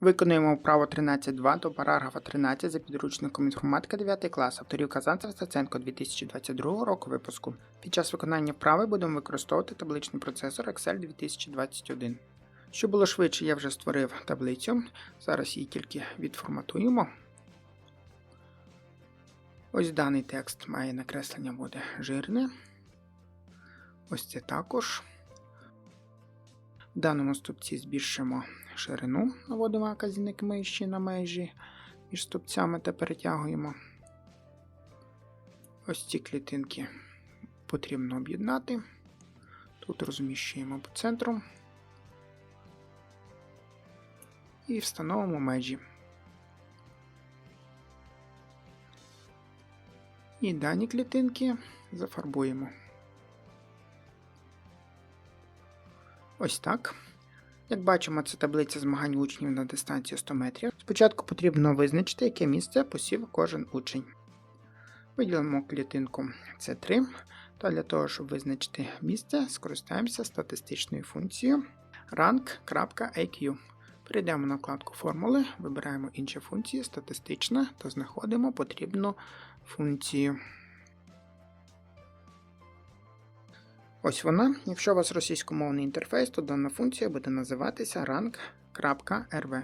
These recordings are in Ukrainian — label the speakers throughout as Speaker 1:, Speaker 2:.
Speaker 1: Виконуємо вправо 13.2 до параграфа 13 за підручником інформатика 9 клас авторів Казанцев Стаценко 2022 року випуску. Під час виконання вправи будемо використовувати табличний процесор Excel 2021. Щоб було швидше, я вже створив таблицю. Зараз її тільки відформатуємо. Ось даний текст має накреслення буде жирне. Ось це також. В даному стовпці збільшимо ширину, наводимо казівник миші на межі між стовпцями та перетягуємо. Ось ці клітинки потрібно об'єднати. Тут розміщуємо по центру і встановимо межі. І дані клітинки зафарбуємо. Ось так. Як бачимо, це таблиця змагань учнів на дистанції 100 метрів. Спочатку потрібно визначити, яке місце посів кожен учень. Виділимо клітинку C3, та для того, щоб визначити місце, скористаємося статистичною функцією rank.aq. Перейдемо на вкладку формули, вибираємо інші функції, статистична та знаходимо потрібну функцію. Ось вона. Якщо у вас російськомовний інтерфейс, то дана функція буде називатися rank.rv.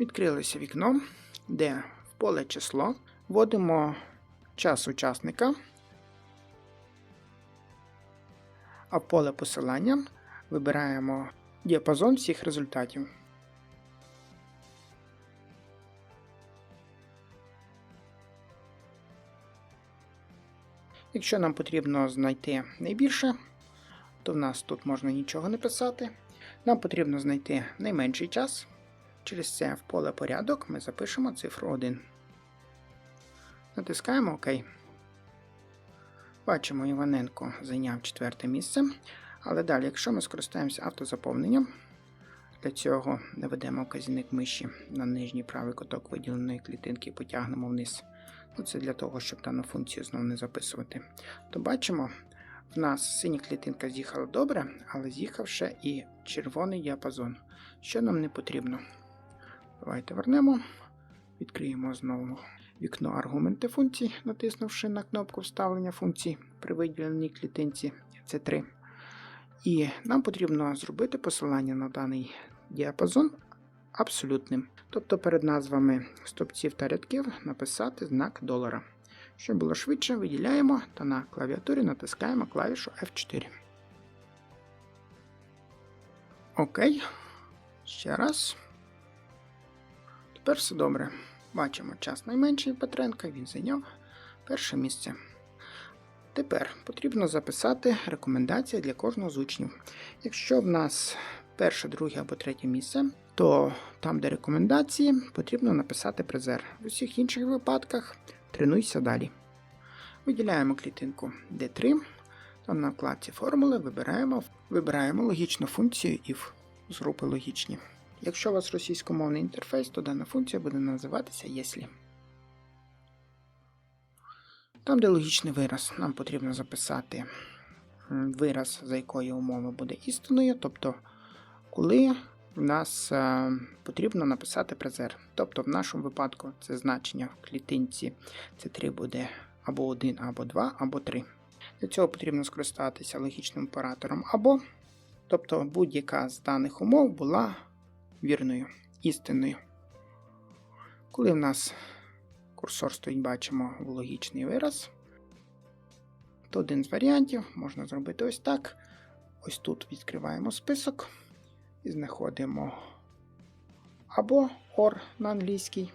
Speaker 1: Відкрилося вікно, де в поле число вводимо час учасника, а в поле посилання вибираємо діапазон всіх результатів. Якщо нам потрібно знайти найбільше, то в нас тут можна нічого не писати. Нам потрібно знайти найменший час. Через це в поле порядок ми запишемо цифру 1. Натискаємо ОК. Бачимо, Іваненко зайняв четверте місце. Але далі, якщо ми скористаємося автозаповненням, для цього наведемо вказівник миші на нижній правий куток виділеної клітинки і потягнемо вниз. Ну, Це для того, щоб дану функцію знову не записувати. То бачимо, в нас синя клітинка з'їхала добре, але з'їхав ще і червоний діапазон, що нам не потрібно. Давайте вернемо, відкриємо знову вікно аргументи функцій, натиснувши на кнопку вставлення функцій при виділеній клітинці C3. І нам потрібно зробити посилання на даний діапазон абсолютним. Тобто перед назвами стопців та рядків написати знак долара. Щоб було швидше, виділяємо та на клавіатурі натискаємо клавішу F4. Окей. Ще раз. Тепер все добре. Бачимо час найменший Петренка, він зайняв перше місце. Тепер потрібно записати рекомендації для кожного з учнів. Якщо в нас перше, друге або третє місце, то там, де рекомендації, потрібно написати призер. В усіх інших випадках тренуйся далі. Виділяємо клітинку D3, там на вкладці формули вибираємо вибираємо логічну функцію if з групи логічні. Якщо у вас російськомовний інтерфейс, то дана функція буде називатися «Єслі». Там, де логічний вираз, нам потрібно записати вираз, за якої умови буде істиною, тобто коли в нас е, потрібно написати призер. Тобто, в нашому випадку це значення в клітинці це 3 буде або 1, або 2, або 3. Для цього потрібно скористатися логічним оператором або, тобто будь-яка з даних умов була вірною, істинною. Коли в нас курсор стоїть, бачимо в логічний вираз, то один з варіантів можна зробити ось так. Ось тут відкриваємо список і знаходимо або OR на англійській.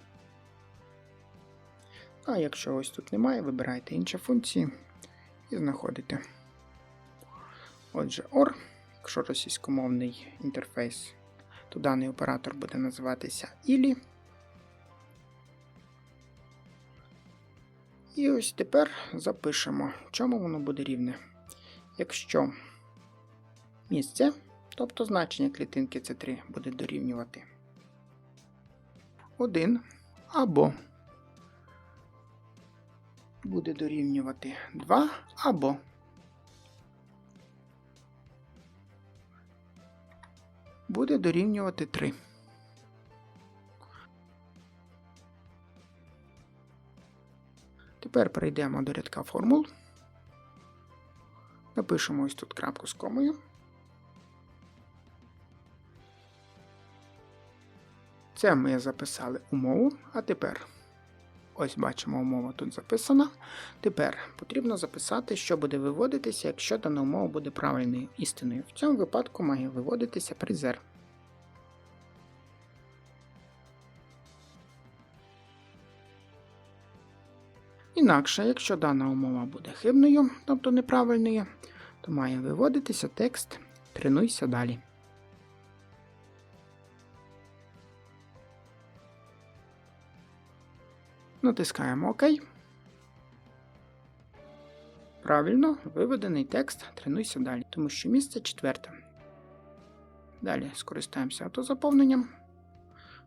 Speaker 1: А якщо ось тут немає, вибирайте інші функції і знаходите. Отже, OR, якщо російськомовний інтерфейс, то даний оператор буде називатися ILI. І ось тепер запишемо, чому воно буде рівне. Якщо місце Тобто значення клітинки С3 буде дорівнювати 1 або буде дорівнювати 2 або буде дорівнювати 3. Тепер перейдемо до рядка формул. Напишемо ось тут крапку з комою. Це ми записали умову, а тепер ось бачимо, умова тут записана. Тепер потрібно записати, що буде виводитися, якщо дана умова буде правильною істиною. В цьому випадку має виводитися призер. Інакше, якщо дана умова буде хибною, тобто неправильною, то має виводитися текст Тренуйся далі. Натискаємо ОК. Правильно, виведений текст Тренуйся далі, тому що місце четверте. Далі скористаємося автозаповненням.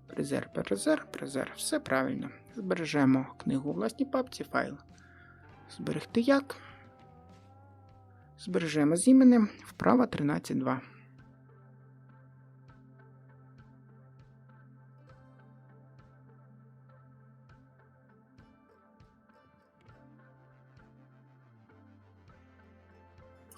Speaker 1: Призер, перезер, призер. Все правильно. Збережемо книгу у власній папці файл. Зберегти як. Збережемо з іменем вправа 13.2.